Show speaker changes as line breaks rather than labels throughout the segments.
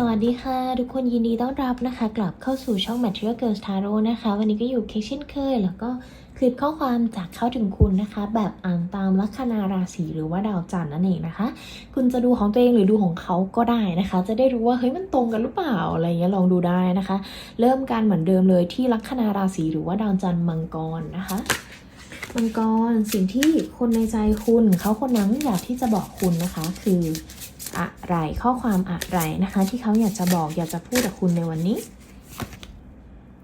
สวัสดีค่ะ ทุกคนยินดีต้อนรับนะคะ กลับเข้าสู่ช่อง Material Girls Tarot นะคะ วันนี้ก็อยู่เคเช่นเคย แล้วก็คลิปข้อความจากเข้าถึงคุณนะคะ แบบอ่านตามลัคนาราศีหรือว่าดาวจันทร์นั่นเองนะคะ คุณจะดูของตัวเองหรือดูของเขาก็ได้นะคะ จะได้รู้ว่าเฮ้ยมันตรงกันหรือเปล่าอะไรเงี้ยลองดูได้นะคะ เริ่มการเหมือนเดิมเลยที่ลัคนาราศีหรือว่าดาวจันทร์มังกรนะคะมังกรสิ่งที่คนในใจคุณเขาคนนั้นอยากที่จะบอกคุณนะคะ คือ อะไรข้อความอะไรนะคะ ที่เขาอยากจะบอกอยากจะพูดกับคุณในวันนี้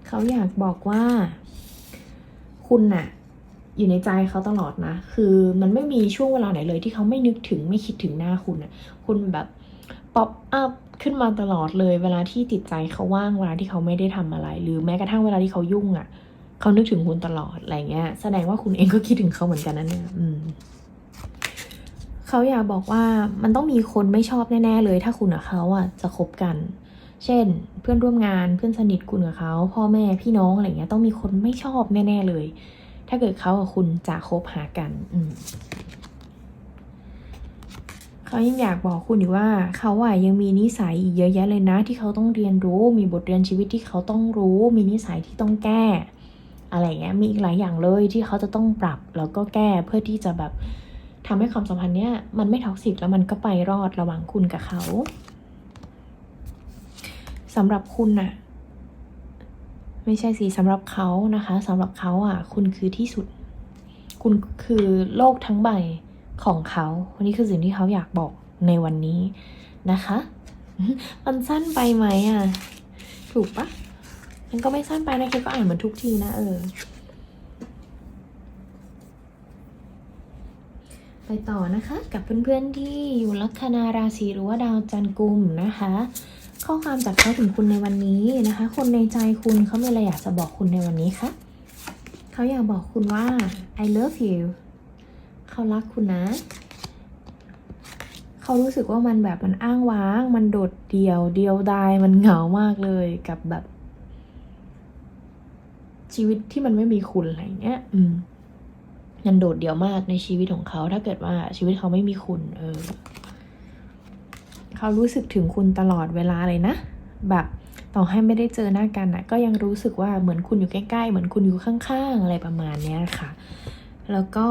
เขาอยากบอกว่า คุณน่ะ อยู่ในใจเขาตลอดนะ คือมันไม่มีช่วงเวลาไหนเลย ที่เขาไม่นึกถึงไม่คิดถึงหน้าคุณน่ะคุณแบบป๊อปอัพขึ้นมาตลอดเลยเวลาที่จิตใจเขาว่างเวลาที่เขาไม่ได้ทำอะไร หรือแม้กระทั่งเวลาที่เขายุ่งอะ เขานึกถึงคุณตลอดอะไรเงี้ย แสดงว่าคุณเองก็คิดถึงเขาเหมือนกันนะเนี่ยอืม เขาอยากบอกว่ามันต้องมีคนไม่ชอบแน่ๆเลย ถ้าคุณกับเขาอะจะคบกัน เช่น เพื่อนร่วมงานเพื่อนสนิทคุณกับเขาพ่อแม่พี่น้องอะไรเงี้ยต้องมีคนไม่ชอบแน่ๆเลย ถ้าเกิดเขากับคุณจะคบหากัน อืมเขายังอยากบอกคุณอยู่ว่าเขาอะยังมีนิสัยอีกเยอะแยะเลยนะ ที่เขาต้องเรียนรู้ มีบทเรียนชีวิตที่เขาต้องรู้ มีนิสัยที่ต้องแก้ อะไรเงี้ยมีอีกหลายอย่างเลยที่เขาจะต้องปรับแล้วก็แก้เพื่อที่จะแบบ ทำให้ความสัมพันธ์เนี้ยมันไม่ท็อกซิกแล้วมันก็ไปรอดระหว่างคุณกับเขาสำหรับคุณน่ะไม่ใช่สิสำหรับเขานะคะสำหรับเขาอะ คุณคือที่สุด คุณคือโลกทั้งใบของเขาวันนี้คือสิ่งที่เขาอยากบอกในวันนี้นะคะ มันสั้นไปไหมอะ ถูกปะมันก็ไม่สั้นไปนะเคก็อ่านเหมือนทุกทีนะเออ ไปต่อนะคะกับเพื่อนๆที่อยู่ลัคนาราศีหรือว่าดาวจันทร์กลุ่มนะคะ ข้อความจากเขาถึงคุณในวันนี้นะคะ คนในใจคุณเขามีอะไรอยากจะบอกคุณในวันนี้คะเขาอยากบอกคุณว่า I love you เขารักคุณนะเขารู้สึกว่ามันแบบมันอ้างว้าง มันโดดเดี่ยว เดียวดายมันเหงามากเลยกับแบบ ชีวิตที่มันไม่มีคุณอะไรเงี้ย อืม มันโดดเดี่ยวมากในชีวิตของเขา ถ้าเกิดว่าชีวิตเขาไม่มีคุณ เออ เขารู้สึกถึงคุณตลอดเวลาเลยนะ แบบต่อให้ไม่ได้เจอหน้ากันนะก็ยังรู้สึกว่าเหมือนคุณอยู่ใกล้ๆ เหมือนคุณอยู่ข้างๆ อะไรประมาณนี้ค่ะ แล้วก็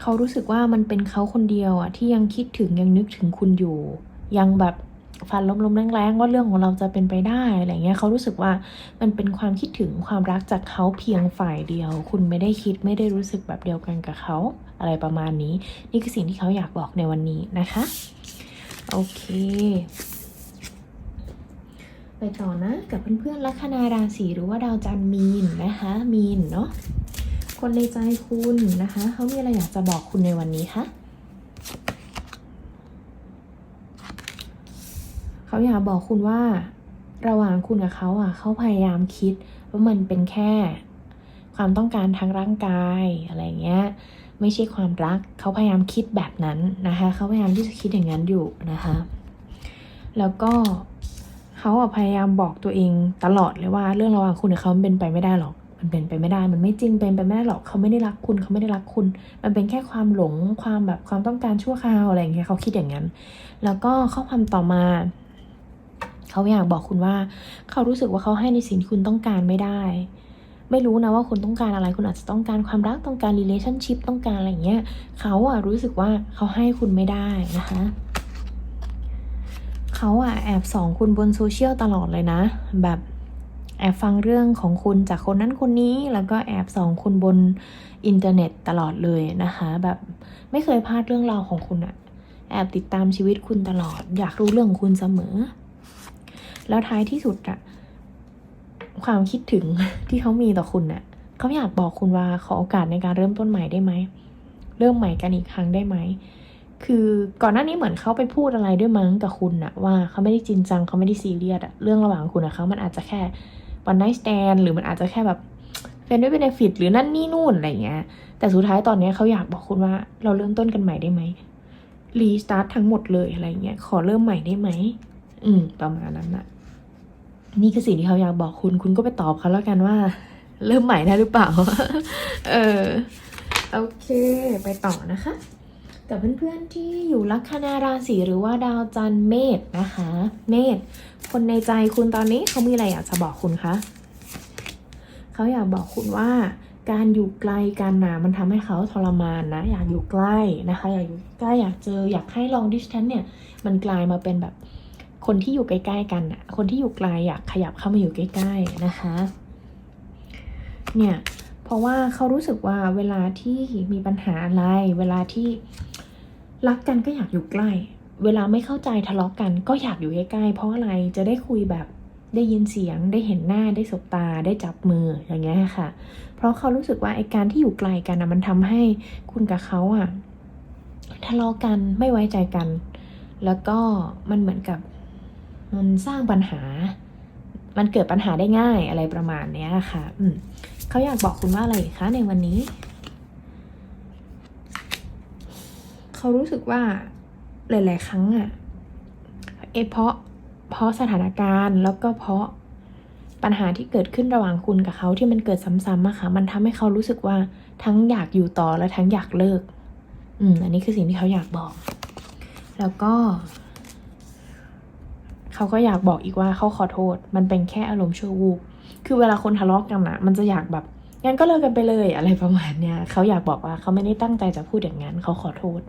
เขารู้สึกว่ามันเป็นเขาคนเดียวอะที่ยังคิดถึงยังนึกถึงคุณอยู่ ยังแบบ ฟันลมๆแรงๆว่าเรื่องของเราจะเป็นไปได้อะไรเงี้ยเขารู้สึกว่ามันเป็นความคิดถึงความรักจากเขาเพียงฝ่ายเดียว คุณไม่ได้คิดไม่ได้รู้สึกแบบเดียวกันกับเขาอะไรประมาณนี้ นี่คือสิ่งที่เขาอยากบอกในวันนี้นะคะโอเค ไปต่อนะกับเพื่อนๆลัคนาราศีหรือว่าดาวจันทร์มีนนะคะมีนเนาะคนในใจคุณนะคะเขามีอะไรอยากจะบอกคุณในวันนี้คะ เขาอยากบอกคุณว่า ระหว่างคุณกับเขาอะเขาพยายามคิดว่ามันเป็นแค่ ความต้องการทางร่างกายอะไรเงี้ยไม่ใช่ความรักเขาพยายามคิดแบบนั้นนะคะเขาพยายามที่จะคิดอย่างนั้นอยู่นะคะแล้วก็เขาอะพยายามบอกตัวเองตลอดเลยว่า เรื่องระหว่างคุณกับเขามันเป็นไปไม่ได้หรอก มันเป็นไปไม่ได้ มันไม่จริงเป็นไปไม่ได้หรอกเขาไม่ได้รักคุณเขาไม่ได้รักคุณ มันเป็นแค่ความหลงความแบบความต้องการชั่วคราวอะไรอย่างเงี้ยเขาคิดอย่างนั้น แล้วก็ข้อความต่อมา เขาอยากบอกคุณว่า เขารู้สึกว่าเขาให้ในสิ่งที่คุณต้องการไม่ได้ ไม่รู้นะว่าคุณต้องการอะไร คุณอาจจะต้องการความรักต้องการ relationship ต้องการอะไรอย่างเงี้ยเขาอะรู้สึกว่าเขาให้คุณไม่ได้นะคะเขาอะแอบส่องคุณบนโซเชียลตลอดเลยนะ แบบแอบฟังเรื่องของคุณจากคนนั้นคนนี้แล้วก็แอบส่องคุณบนอินเทอร์เน็ตตลอดเลยนะคะ แบบไม่เคยพลาดเรื่องราวของคุณอะแอบติดตามชีวิตคุณตลอด อยากรู้เรื่องของคุณเสมอ แล้วท้ายที่สุดอะความคิดถึงที่เขามีต่อคุณอะเขาอยากบอกคุณว่าขอโอกาสในการเริ่มต้นใหม่ได้ไหม เริ่มใหม่กันอีกครั้งได้ไหม คือก่อนหน้านี้เหมือนเขาไปพูดอะไรด้วยมั้งกับคุณอะว่าเขาไม่ได้จริงจังเขาไม่ได้ซีเรียสอะเรื่องระหว่างคุณกับเขามันอาจจะแค่วันไนท์สแตนหรือมันอาจจะแค่แบบเฟนด้วยเบนฟิตหรือนั่นนี่นู่นอะไรเงี้ย แต่สุดท้ายตอนนี้เขาอยากบอกคุณว่าเราเริ่มต้นกันใหม่ได้ไหมรีสตาร์ททั้งหมดเลยอะไรเงี้ยขอเริ่มใหม่ได้ไหม อืม ประมาณนั้นอะนี่คือสิ่งที่เขาอยากบอกคุณ คุณก็ไปตอบเขาแล้วกันว่า เริ่มใหม่ได้หรือเปล่า เออ โอเค ไปต่อนะคะกกับเพื่อนๆที่อยู่ลัคนาราศีหรือว่าดาวจันเมษนะคะ เมษ คนในใจคุณตอนนี้เขามีอะไรอยากจะบอกคุณคะ เขาอยากบอกคุณว่าการอยู่ไกลกันนะมันทำให้เขาทรมานนะ อยากอยู่ใกล้นะคะ อยากอยู่ใกล้อยากเจออยากให้ long distance เนี่ย มันกลายมาเป็นแบบ คนที่อยู่ใกล้ๆกันอะคนที่อยู่ไกลอยากขยับเข้ามาอยู่ใกล้ๆนะคะ เนี่ยเพราะว่าเขารู้สึกว่าเวลาที่มีปัญหาอะไร เวลาที่รักกันก็อยากอยู่ใกล้ เวลาไม่เข้าใจทะเลาะกัน ก็อยากอยู่ใกล้ๆเพราะอะไรจะได้คุยแบบได้ยินเสียงได้เห็นหน้าได้สบตาได้จับมืออย่างเงี้ยค่ะ เพราะเขารู้สึกว่าไอการที่อยู่ไกลกันนะมันทำให้คุณกับเขาอะทะเลาะกันไม่ไว้ใจกัน แล้วก็มันเหมือนกับ มันสร้างปัญหา มันเกิดปัญหาได้ง่ายอะไรประมาณเนี้ยค่ะอืมเขาอยากบอกคุณว่าอะไรคะในวันนี้ เขารู้สึกว่าหลาย ๆ ครั้งอะเอเพราะเพราะสถานการณ์แล้วก็เพราะปัญหาที่เกิดขึ้นระหว่างคุณกับเขาที่มันเกิดซ้ำๆอะค่ะ มันทำให้เขารู้สึกว่าทั้งอยากอยู่ต่อและทั้งอยากเลิก อืม อันนี้คือสิ่งที่เขาอยากบอก แล้วก็ เขาก็อยากบอกอีกว่าเขาขอโทษ มันเป็นแค่อารมณ์ชั่ววูบคือเวลาคนทะเลาะกันอะมันจะอยากแบบงั้นก็เลิกกันไปเลยอะไรประมาณเนี้ยเขาอยากบอกว่าเขาไม่ได้ตั้งใจจะพูดอย่างนั้นเขาขอโทษ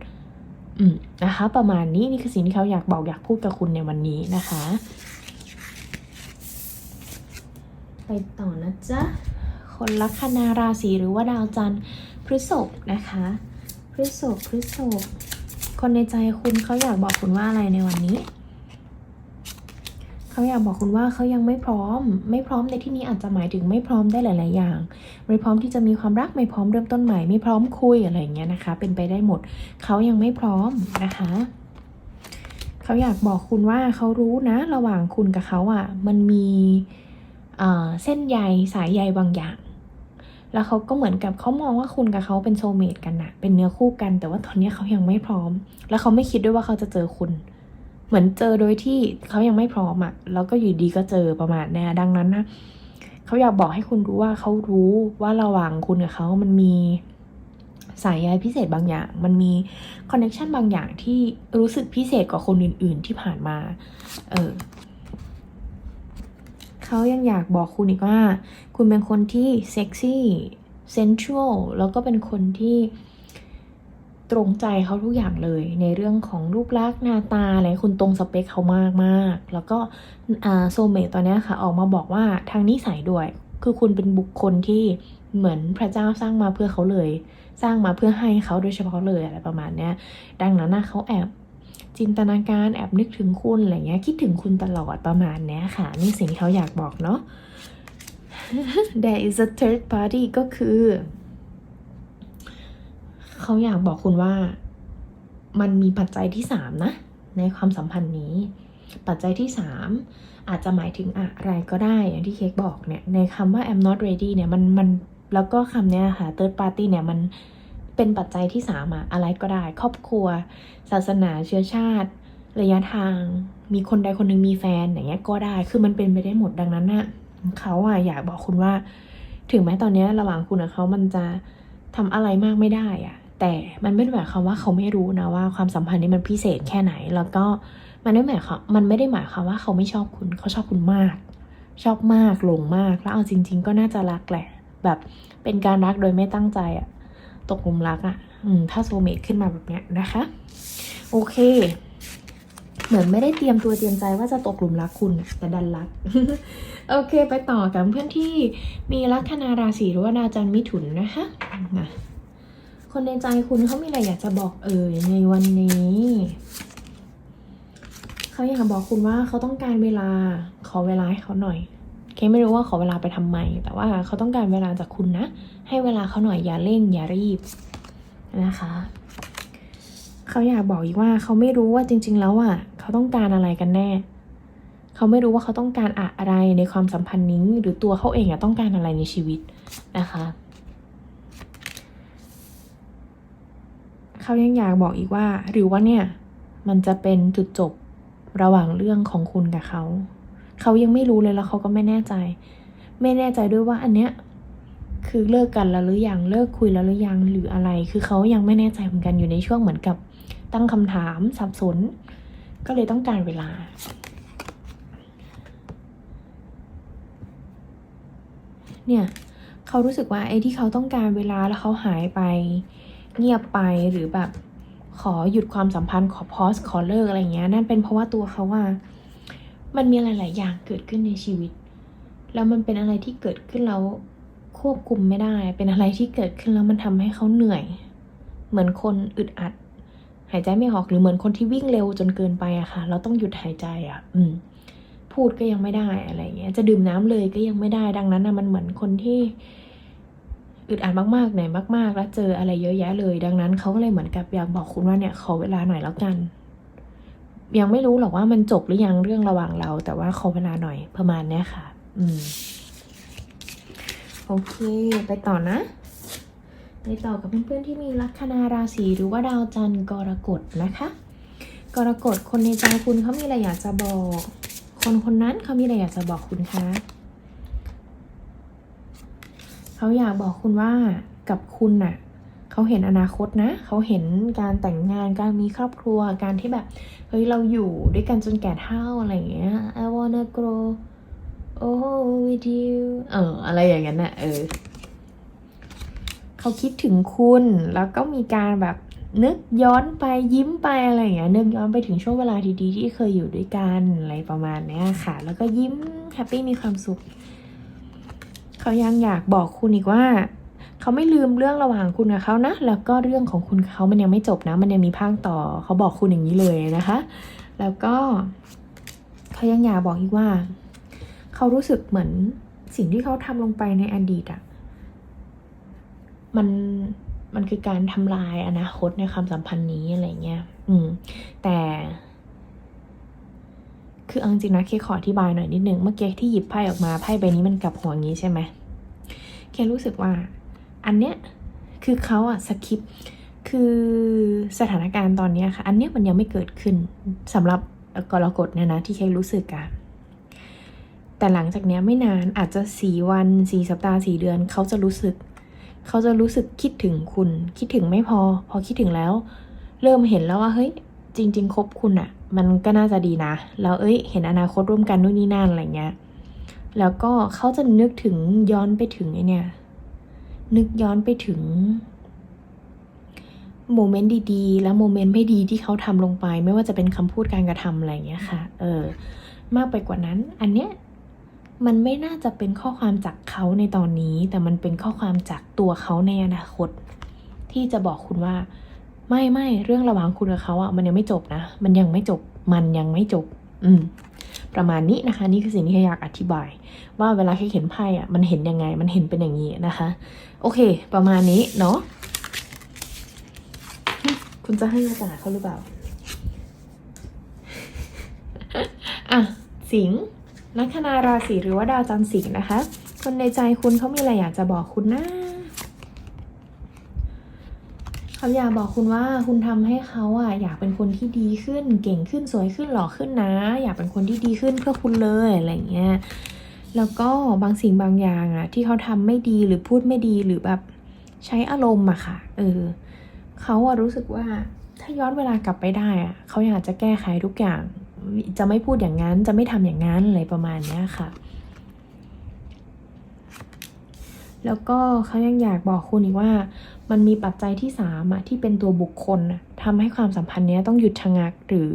อืมนะคะ ประมาณนี้นี่คือสิ่งที่เขาอยากบอกอยากพูดกับคุณในวันนี้นะคะ ไปต่อนะจ๊ะคนลัคนาราศีหรือว่าดาวจันทร์พฤษภนะคะ พฤษภพฤษภคนในใจคุณเขาอยากบอกคุณว่าอะไรในวันนี้ เขาอยากบอกคุณว่าเขายังไม่พร้อม ไม่พร้อมในที่นี้อาจจะหมายถึงไม่พร้อมได้หลาย ๆ อย่าง ไม่พร้อมที่จะมีความรักไม่พร้อมเริ่มต้นใหม่ไม่พร้อมคุยอะไรอย่างเงี้ยนะคะ เป็นไปได้หมด เขายังไม่พร้อมนะคะเขาอยากบอกคุณว่าเขารู้นะ ระหว่างคุณกับเขาอะ่ะ มันมีเส้นใยสายใยบางอย่าง แล้วเขาก็เหมือนกับเขามองว่าคุณกับเขาเป็นโซเมตกันนะเป็นเนื้อคู่กัน แต่ว่าตอนนี้เขายังไม่พร้อม แล้วเขาไม่คิดด้วยว่าเขาจะเจอคุณ เหมือนเจอโดยที่เขายังไม่พร้อมอะ่ะแล้วก็อยู่ดีก็เจอประมาณเนี้ยดังนั้นนะเขาอยากบอกให้คุณรู้ว่าเขารู้ว่าระหว่างคุณกับเขามันมีสายใยพิเศษบางอย่าง มันมีคอนเน c ชันบางอย่างที่รู้สึกพิเศษกว่าคนอื่น ๆ ที่ผ่านมา เออเขายังอยากบอกคุณอีกว่า คุณเป็นคนที่เซ็กซี่เซนช a ลแล้วก็เป็นคนที่ ตรงใจเขาทุกอย่างเลย ในเรื่องของรูปลักษณ์หน้าตาอะไรคุณตรงสเปคเขามากมากๆแล้วก็โซเมตตอนนี้ค่ะ ออกมาบอกว่าทางนิสัยด้วย คือคุณเป็นบุคคลที่เหมือนพระเจ้าสร้างมาเพื่อเขาเลย สร้างมาเพื่อให้เขาโดยเฉพาะเลยอะไรประมาณเนี้ยดังนั้นนะเขาแอบจินตนาการแอบนึกถึงคุณอะไรเงี้ยคิดถึงคุณตลอดประมาณเนี้ยค่ะ นี่สิ่งที่เขาอยากบอกเนาะ there is a third party ก็คือ เขาอยากบอกคุณว่า มันมีปัจจัยที่สามนะ ในความสัมพันธ์นี้ ปัจจัยที่สามอาจจะหมายถึงอะไรก็ได้อย่างที่เค้กบอกเนี่ย ในคำว่า I'm not ready เนี่ยมันมันแล้วก็คำเนี้ยค่ะ third party เนี่ยมันเป็นปัจจัยที่สามอะอะไรก็ได้ ครอบครัว ศาสนาเชื้อชาติ ระยะทาง มีคนใดคนหนึ่งมีแฟนอย่างเงี้ยก็ได้ คือมันเป็นไปได้หมดดังนั้นน่ะเขาอะอยากบอกคุณว่า ถึงแม้ตอนนี้ระหว่างคุณกับเขามันจะทำอะไรมากไม่ได้อะ แต่มันไม่ได้หมายความว่าเขาไม่รู้นะว่าความสัมพันธ์นี้มันพิเศษแค่ไหน แล้วก็มันไม่หมายความมันไม่ได้หมายความว่าเขาไม่ชอบคุณเขาชอบคุณมาก ชอบมากหลงมากแล้วเอาจริง ๆ ก็น่าจะรักแหละ แบบเป็นการรักโดยไม่ตั้งใจอะตกหลุมรักอะอืมถ้าโซเมตขึ้นมาแบบเนี้ยนะคะ โอเค เหมือนไม่ได้เตรียมตัวเตรียมใจว่าจะตกหลุมรักคุณแต่ดันรัก โอเค ไปต่อกับเพื่อนที่มีลัคนาราศีหรือว่าดาวจันทร์มิถุนนะคะนะ คนในใจคุณเขามีอะไรอยากจะบอกเอ่ยในวันนี้เขาอยากบอกคุณว่าเขาต้องการเวลาขอเวลาให้เขาหน่อยเคไม่รู้ว่าขอเวลาไปทำไม แต่ว่าเขาต้องการเวลาจากคุณนะ ให้เวลาเขาหน่อยอย่าเร่งอย่ารีบนะคะเขาอยากบอกอีกว่าเขาไม่รู้ว่าจริง ๆ แล้วอะเขาต้องการอะไรกันแน่ เขาไม่รู้ว่าเขาต้องการอะไรในความสัมพันธ์นี้ หรือตัวเขาเองอะต้องการอะไรในชีวิตนะคะ เขายังอยากบอกอีกว่า หรือว่าเนี่ยมันจะเป็นจุดจบระหว่างเรื่องของคุณกับเขา เขายังไม่รู้เลยแล้วเขาก็ไม่แน่ใจ ไม่แน่ใจด้วยว่าอันเนี้ยคือเลิกกันแล้วหรือยังเลิกคุยแล้วหรือยังหรืออะไร คือเขายังไม่แน่ใจเหมือนกันอยู่ในช่วงเหมือนกับตั้งคำถามสับสน ก็เลยต้องการเวลา เนี่ยเขารู้สึกว่าไอ้ที่เขาต้องการเวลาแล้วเขาหายไป เงียบไปหรือแบบขอหยุดความสัมพันธ์ขอพอสขอเลิกอะไรเงี้ย นั่นเป็นเพราะว่าตัวเขาว่า มันมีหลาย ๆ อย่างเกิดขึ้นในชีวิต แล้วมันเป็นอะไรที่เกิดขึ้นแล้วควบคุมไม่ได้ เป็นอะไรที่เกิดขึ้นแล้วมันทำให้เขาเหนื่อย เหมือนคนอึดอัด หายใจไม่ออกหรือเหมือนคนที่วิ่งเร็วจนเกินไปอะค่ะ เราต้องหยุดหายใจอะอืม พูดก็ยังไม่ได้อะไรเงี้ย จะดื่มน้ำเลยก็ยังไม่ได้ดังนั้นนะมันเหมือนคนที่ อึดอัดมากๆเหนื่อยมาก ๆ แล้วเจออะไรเยอะแยะเลย ดังนั้นเขาก็เลยเหมือนกับอยากบอกคุณว่าเนี่ยขอเวลาหน่อยแล้วกัน ยังไม่รู้หรอกว่ามันจบหรือยังเรื่องระหว่างเรา แต่ว่าขอเวลาหน่อยประมาณเนี้ยค่ะ อืมโอเค ไปต่อนะไปต่อกับเพื่อนๆที่มีลัคนาราศีหรือว่าดาวจันทร์กรกฎนะคะกรกฎคนในใจคุณเขามีอะไรอยากจะบอก คนคนนั้นเขามีอะไรอยากจะบอกคุณคะ เขาอยากบอกคุณว่ากับคุณน่ะเขาเห็นอนาคตนะ เขาเห็นการแต่งงานการมีครอบครัวการที่แบบเฮ้ยเราอยู่ด้วยกันจนแก่เฒ่าอะไรอย่างเงี้ย I wanna grow old with you เอออะไรอย่างนั้นน่ะเออเขาคิดถึงคุณแล้วก็มีการแบบนึกย้อนไปยิ้มไปอะไรอย่างเงี้ยนึกย้อนไปถึงช่วงเวลาดีๆ ที่เคยอยู่ด้วยกันอะไรประมาณเนี้ยค่ะ แล้วก็ยิ้มแฮปปี้มีความสุข เขายังอยากบอกคุณอีกว่า เขาไม่ลืมเรื่องระหว่างคุณกับเขานะ แล้วก็เรื่องของคุณเขามันยังไม่จบนะ มันยังมีภาคต่อ เขาบอกคุณอย่างนี้เลยนะคะ แล้วก็ เขายังอยากบอกอีกว่า เขารู้สึกเหมือนสิ่งที่เขาทำลงไปในอดีตอะมันมันคือการทำลายอนาคตในความสัมพันธ์นี้อะไรเงี้ย อืม แต่ คือเอาจริงนะเคขออธิบายหน่อยนิดนึงเมื่อกี้ที่หยิบไพ่ออกมาไพ่ใบนี้มันกลับหัวงี้ใช่ไหมเครู้สึกว่า อันเนี้ยคือเขาอะสคริปคือสถานการณ์ตอนเนี้ยค่ะ อันเนี้ยมันยังไม่เกิดขึ้นสำหรับกรกฎเนี่ยนะที่เครู้สึกอะแต่หลังจากเนี้ยไม่นานอาจจะสี่วันสี่สัปดาห์สี่เดือนเขาจะรู้สึก เขาจะรู้สึกคิดถึงคุณ คิดถึงไม่พอ พอคิดถึงแล้ว เริ่มเห็นแล้วว่าเฮ้ยจริง ๆคบคุณอะ มันก็น่าจะดีนะ แล้วเอ้ย เห็นอนาคตร่วมกันนู่นนี่นั่นอะไรเงี้ย แล้วก็เขาจะนึกถึงย้อนไปถึงไอเนี่ย นึกย้อนไปถึงโมเมนต์ดีๆ และโมเมนต์ไม่ดีที่เขาทำลงไป ไม่ว่าจะเป็นคำพูดการกระทำอะไรเงี้ยค่ะ เออ มากไปกว่านั้น อันเนี้ยมันไม่น่าจะเป็นข้อความจากเขาในตอนนี้ แต่มันเป็นข้อความจากตัวเขาในอนาคต ที่จะบอกคุณว่า ไม่ไม่เรื่องระหว่างคุณกับเขาอะมันยังไม่จบนะ มันยังไม่จบ มันยังไม่จบ อืม ประมาณนี้นะคะ นี่คือสิ่งที่อยากอธิบาย ว่าเวลาแค่เห็นไพ่อะมันเห็นยังไง มันเห็นเป็นอย่างนี้นะคะ โอเค ประมาณนี้เนาะคุณจะให้โอกาสเขาหรือเปล่า อะ สิงห์ลัคนาราศีหรือว่าดาวจันทร์สิงห์นะคะ คนในใจคุณเขามีอะไรอยากจะบอกคุณนะ เขาอยากบอกคุณว่าคุณทำให้เขาอะอยากเป็นคนที่ดีขึ้น เก่งขึ้นสวยขึ้นหล่อขึ้นนะ อยากเป็นคนที่ดีขึ้นเพื่อคุณเลยอะไรอย่างเงี้ยแล้วก็บางสิ่งบางอย่างอะที่เขาทำไม่ดีหรือพูดไม่ดีหรือแบบใช้อารมณ์อะค่ะเออเขาอะรู้สึกว่าถ้าย้อนเวลากลับไปได้อะเขาอยากจะแก้ไขทุกอย่าง จะไม่พูดอย่างนั้นจะไม่ทำอย่างนั้นอะไรประมาณเนี้ยค่ะแล้วก็เขายังอยากบอกคุณอีกว่า มันมีปัจจัยที่สามอะที่เป็นตัวบุคคลน่ะทำให้ความสัมพันธ์เนี้ยต้องหยุดชะงักหรือ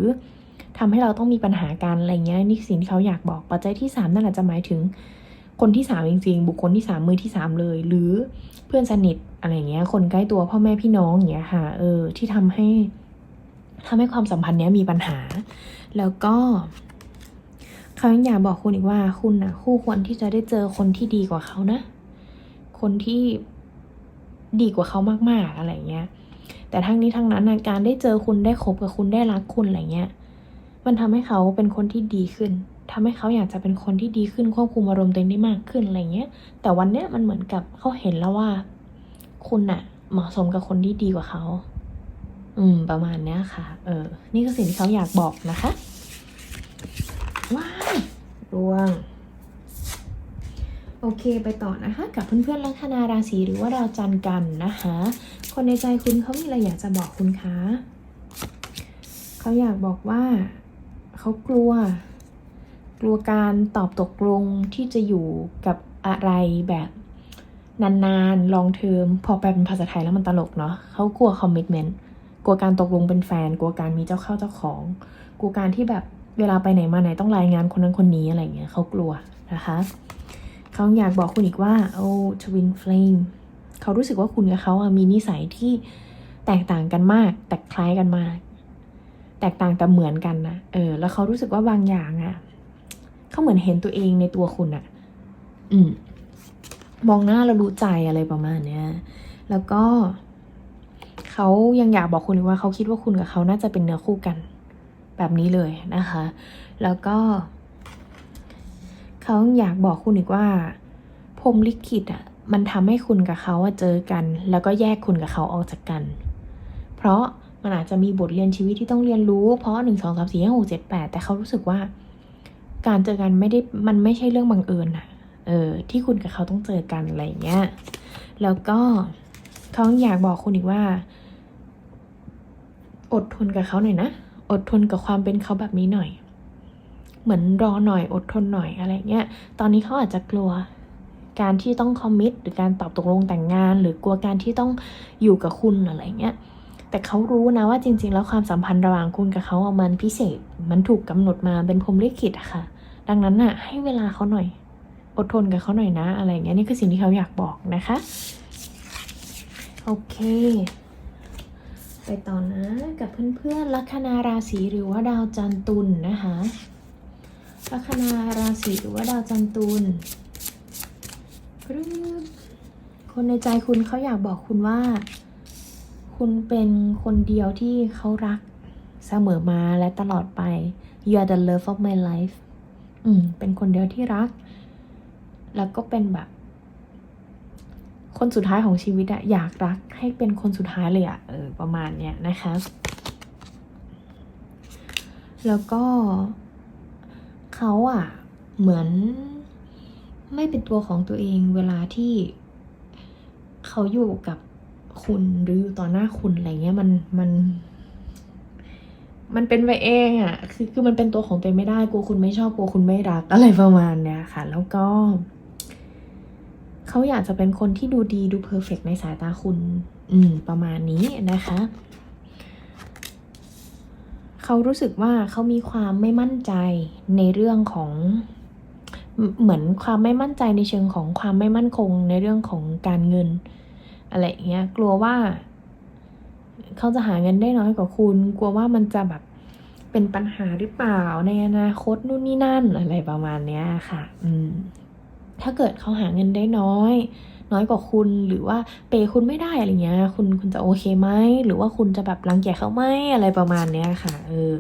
ทำให้เราต้องมีปัญหากันอะไรเงี้ยนี่สิ่งที่เขาอยากบอกปัจจัยที่สามนั่นแหละจะหมายถึงคนที่สามจริงๆ บุคคลที่สามมือที่สามเลย หรือเพื่อนสนิทอะไรเงี้ย คนใกล้ตัวพ่อแม่พี่น้องอย่างเงี้ยค่ะ เออ ที่ทำให้ทำให้ความสัมพันธ์เนี้ยมีปัญหา แล้วก็เขายังอยากบอกคุณอีกว่าคุณนะคู่ควรที่จะได้เจอคนที่ดีกว่าเขานะ คนที่ ดีกว่าเขามากๆอะไรเงี้ย แต่ทั้งนี้ทั้งนั้นการได้เจอคุณได้คบกับคุณได้รักคุณอะไรเงี้ย มันทำให้เขาเป็นคนที่ดีขึ้นทำให้เขาอยากจะเป็นคนที่ดีขึ้นควบคุมอารมณ์ตัวเองได้มากขึ้นอะไรเงี้ย แต่วันเนี้ยมันเหมือนกับเขาเห็นแล้วว่า คุณน่ะเหมาะสมกับคนที่ดีกว่าเขา อืม ประมาณเนี้ยค่ะ เออ นี่คือสิ่งที่เขาอยากบอกนะคะ ว้ายดวง โอเคไปต่อนะคะ กับเพื่อนๆลัคนาราศีหรือว่าดาวจันทร์กันนะคะ คนในใจคุณเขามีอะไรอยากจะบอกคุณคะเขาอยากบอกว่าเขากลัว กลัวการตอบตกลงที่จะอยู่กับอะไรแบบนานๆลองเทอมพอแปลเป็นภาษาไทยแล้วมันตลกเนาะเขากลัวคอมมิชเมนต์กลัวการตกลงเป็นแฟน กลัวการมีเจ้าเข้าเจ้าของ กลัวการที่แบบเวลาไปไหนมาไหนต้องรายงานคนนั้นคนนี้อะไรเงี้ยเขากลัวนะคะ เขาอยากบอกคุณอีกว่าโอ้ทวินเฟลมเขารู้สึกว่าคุณกับเขาอะมีนิสัยที่แตกต่างกันมาก แต่คล้ายกันมาก แตกต่างแต่เหมือนกันนะเออ แล้วเขารู้สึกว่าบางอย่างอะเขาเหมือนเห็นตัวเองในตัวคุณอะอืม มองหน้าแล้วรู้ใจอะไรประมาณเนี้ย แล้วก็เขายังอยากบอกคุณอีกว่าเขาคิดว่าคุณกับเขาน่าจะเป็นเนื้อคู่กัน แบบนี้เลยนะคะ แล้วก็ เขาอยากบอกคุณอีกว่าพรมลิขิตอะมันทำให้คุณกับเขาเจอกัน แล้วก็แยกคุณกับเขาออกจากกัน เพราะมันอาจจะมีบทเรียนชีวิตที่ต้องเรียนรู้ เพราะหนึ่งสองสามสี่ห้าหกเจ็ดแปดแต่เขารู้สึกว่า การเจอกันไม่ได้มันไม่ใช่เรื่องบังเอิญอะเออ ที่คุณกับเขาต้องเจอกันอะไรอย่างเงี้ยแล้วก็เขาอยากบอกคุณอีกว่า อดทนกับเขาหน่อยนะ อดทนกับความเป็นเขาแบบนี้หน่อย เหมือนรอหน่อยอดทนหน่อยอะไรเงี้ย ตอนนี้เขาอาจจะกลัวการที่ต้องคอมมิตหรือการตอบตกลงแต่งงาน หรือกลัวการที่ต้องอยู่กับคุณอะไรเงี้ย แต่เขารู้นะว่าจริง ๆ แล้วความสัมพันธ์ระหว่างคุณกับเขาอะมันพิเศษ มันถูกกำหนดมาเป็นพรมลิขิตอะค่ะ ดังนั้นอะให้เวลาเขาหน่อย อดทนกับเขาหน่อยนะ อะไรเงี้ยนี่คือสิ่งที่เขาอยากบอกนะคะ โอเค ไปต่อนะกับเพื่อนๆลัคนาราศีหรือว่าดาวจันทร์ตุลนะคะ ลัคนาราศีหรือว่าดาวจันทร์ตุลคนในใจคุณเขาอยากบอกคุณว่า คุณเป็นคนเดียวที่เขารักเสมอมาและตลอดไป you are the love of my life อืม เป็นคนเดียวที่รัก แล้วก็เป็นแบบ คนสุดท้ายของชีวิตอะอยากรักให้เป็นคนสุดท้ายเลยอะเออ ประมาณเนี้ยนะคะ แล้วก็ เขาอะเหมือนไม่เป็นตัวของตัวเองเวลาที่เขาอยู่กับคุณหรืออยู่ต่อหน้าคุณอะไรเงี้ยมันมันมันเป็นไปเองอะคือคือมันเป็นตัวของตัวเองไม่ได้ กลัวคุณไม่ชอบกลัวคุณไม่รักอะไรประมาณเนี้ยค่ะ แล้วก็ เขาอยากจะเป็นคนที่ดูดีดูเพอร์เฟกในสายตาคุณ อืม ประมาณนี้นะคะ เขารู้สึกว่าเขามีความไม่มั่นใจในเรื่องของเหมือนความไม่มั่นใจในเชิงของความไม่มั่นคงในเรื่องของการเงิน อะไรเงี้ยกลัวว่า เขาจะหาเงินได้น้อยกว่าคุณ กลัวว่ามันจะแบบเป็นปัญหาหรือเปล่าในอนาคตนู่นนี่นั่นอะไรประมาณเนี้ยค่ะ อืมถ้าเกิดเขาหาเงินได้น้อย น้อยกว่าคุณหรือว่าเปย์คุณไม่ได้อะไรเงี้ย คุณคุณจะโอเคไหมหรือว่าคุณจะแบบรังเกียจเขาไหมอะไรประมาณเนี้ยค่ะ เออ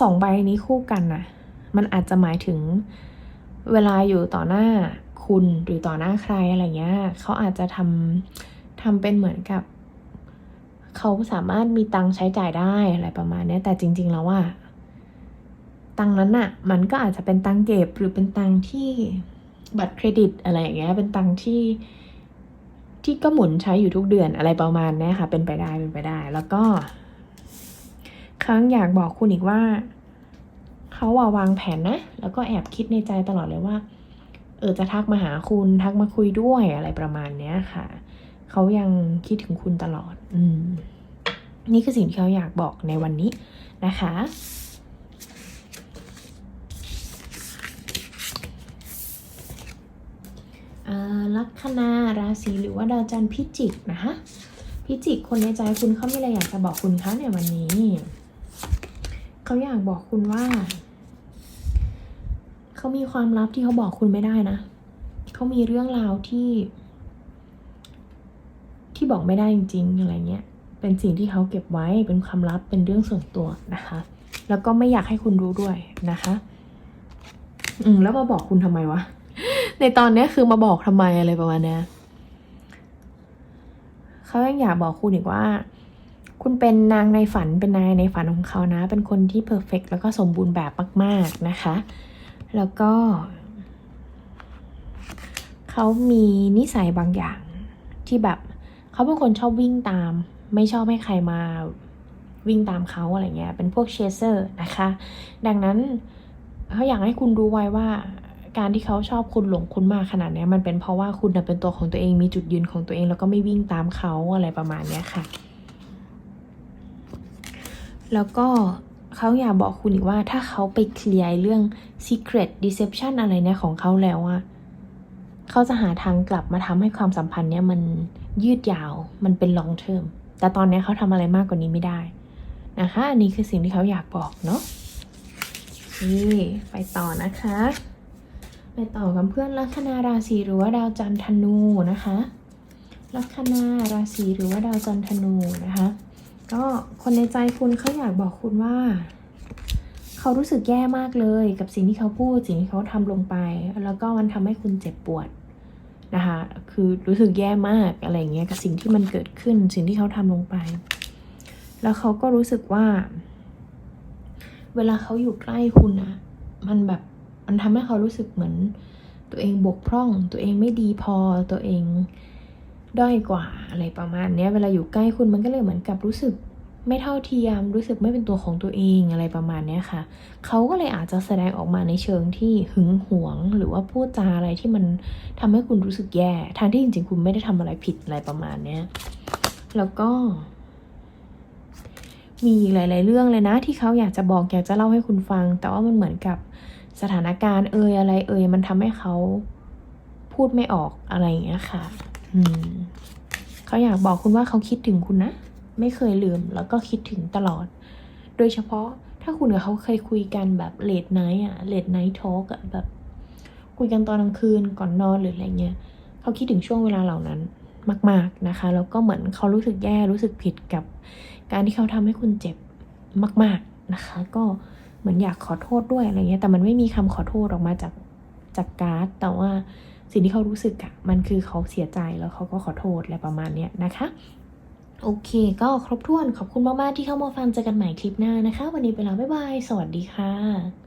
สองใบนี้คู่กันน่ะมันอาจจะหมายถึงเวลาอยู่ต่อหน้าคุณหรือต่อหน้าใครอะไรเงี้ยเขาอาจจะทำทำเป็นเหมือนกับเขาสามารถมีตังค์ใช้จ่ายได้อะไรประมาณเนี้ยแต่จริง ๆ แล้วว่าตังค์นั้นน่ะมันก็อาจจะเป็นตังค์เก็บหรือเป็นตังค์ที่ บัตรเครดิตอะไรอย่างเงี้ย เป็นตังที่ที่ก็หมุนใช้อยู่ทุกเดือนอะไรประมาณเนี้ยค่ะ เป็นไปได้เป็นไปได้ แล้วก็ ครั้งอยากบอกคุณอีกว่าเขาอะวางแผนนะ แล้วก็แอบคิดในใจตลอดเลยว่า เออจะทักมาหาคุณทักมาคุยด้วยอะไรประมาณเนี้ยค่ะเขายังคิดถึงคุณตลอด อืม นี่คือสิ่งที่เขาอยากบอกในวันนี้นะคะ อ่า ลัคนาราศีหรือว่าดาวจันทร์พิจิกนะคะพิจิกคนในใจคุณเขามีอะไรอยากจะบอกคุณคะในวันนี้เขาอยากบอกคุณว่าเขามีความลับที่เขาบอกคุณไม่ได้นะเขามีเรื่องราวที่ ที่บอกไม่ได้จริง ๆ อะไรเงี้ย เป็นสิ่งที่เขาเก็บไว้เป็นความลับเป็นเรื่องส่วนตัวนะคะ แล้วก็ไม่อยากให้คุณรู้ด้วยนะคะ อืมแล้วมาบอกคุณทำไมวะ ในตอนนี้คือมาบอกทำไมอะไรประมาณนี้เขายังอยากบอกคุณอีกว่า คุณเป็นนางในฝันเป็นนายในฝันของเขานะ เป็นคนที่เพอร์เฟกแล้วก็สมบูรณ์แบบมาก ๆนะคะ แล้วก็เขามีนิสัยบางอย่างที่แบบเขาเป็นคนชอบวิ่งตาม ไม่ชอบให้ใครมาวิ่งตามเขาอะไรเงี้ย เป็นพวกเชสเซอร์นะคะ ดังนั้นเขาอยากให้คุณรู้ไว้ว่า การที่เขาชอบคุณหลงคุณมากขนาดนี้มันเป็นเพราะว่าคุณเป็นตัวของตัวเองมีจุดยืนของตัวเองแล้วก็ไม่วิ่งตามเขาอะไรประมาณนี้ค่ะ แล้วก็เขาอยากบอกคุณอีกว่าถ้าเขาไปเคลียร์เรื่อง secret deception อะไรเนี่ยของเขาแล้วอะเขาจะหาทางกลับมาทำให้ความสัมพันธ์เนี่ยมันยืดยาวมันเป็น long term แต่ตอนนี้เขาทำอะไรมากกว่านี้ไม่ได้นะคะ อันนี้คือสิ่งที่เขาอยากบอกเนาะนี่ไปต่อนะคะ ไปต่อกับเพื่อนลัคนาราศีหรือว่าดาวจันทร์ธนูนะคะลัคนาราศีหรือว่าดาวจันทร์ธนูนะคะ ก็คนในใจคุณเขาอยากบอกคุณว่า เขารู้สึกแย่มากเลยกับสิ่งที่เขาพูดสิ่งที่เขาทำลงไป แล้วก็มันทำให้คุณเจ็บปวดนะคะคือรู้สึกแย่มากอะไรอย่างเงี้ยกับสิ่งที่มันเกิดขึ้นสิ่งที่เขาทำลงไป แล้วเขาก็รู้สึกว่า เวลาเขาอยู่ใกล้คุณอะมันแบบ มันทำให้เขารู้สึกเหมือน ตัวเองบกพร่อง ตัวเองไม่ดีพอตัวเองด้อยกว่าอะไรประมาณเนี้ยเวลาอยู่ใกล้คุณมันก็เลยเหมือนกับรู้สึกไม่เท่าเทียม รู้สึกไม่เป็นตัวของตัวเองอะไรประมาณเนี้ยค่ะ เขาก็เลยอาจจะแสดงออกมาในเชิงที่หึงหวง หรือว่าพูดจาอะไรที่มันทำให้คุณรู้สึกแย่ทางที่จริงๆ คุณไม่ได้ทำอะไรผิดอะไรประมาณเนี้ยแล้วก็ มีหลาย ๆ เรื่องเลยนะ ที่เขาอยากจะบอกอยากจะเล่าให้คุณฟัง แต่ว่ามันเหมือนกับ สถานการณ์เอ่ยอะไรเอ่ยมันทำให้เขาพูดไม่ออกอะไรอย่างเงี้ยค่ะอืมเขาอยากบอกคุณว่าเขาคิดถึงคุณนะ ไม่เคยลืมแล้วก็คิดถึงตลอด โดยเฉพาะถ้าคุณกับเขาเคยคุยกันแบบเลดไนท์อะเลดไนท์ทอล์กอะแบบ คุยกันตอนกลางคืนก่อนนอนหรืออะไรเงี้ยเขาคิดถึงช่วงเวลาเหล่านั้นมาก ๆนะคะ แล้วก็เหมือนเขารู้สึกแย่รู้สึกผิดกับ การที่เขาทำให้คุณเจ็บมาก ๆนะคะ ก็เหมือนอยากขอโทษด้วยอะไรเงี้ยแต่มันไม่มีคำขอโทษออกมาจากจากการ์ด แต่ว่าสิ่งที่เขารู้สึกอะมันคือเขาเสียใจแล้วเขาก็ขอโทษอะไรประมาณเนี้ยนะคะโอเค ก็ครบถ้วนขอบคุณมาก ๆ ที่เข้ามาฟังเจอกันใหม่คลิปหน้านะคะ วันนี้ไปแล้วบ๊ายบาย สวัสดีค่ะ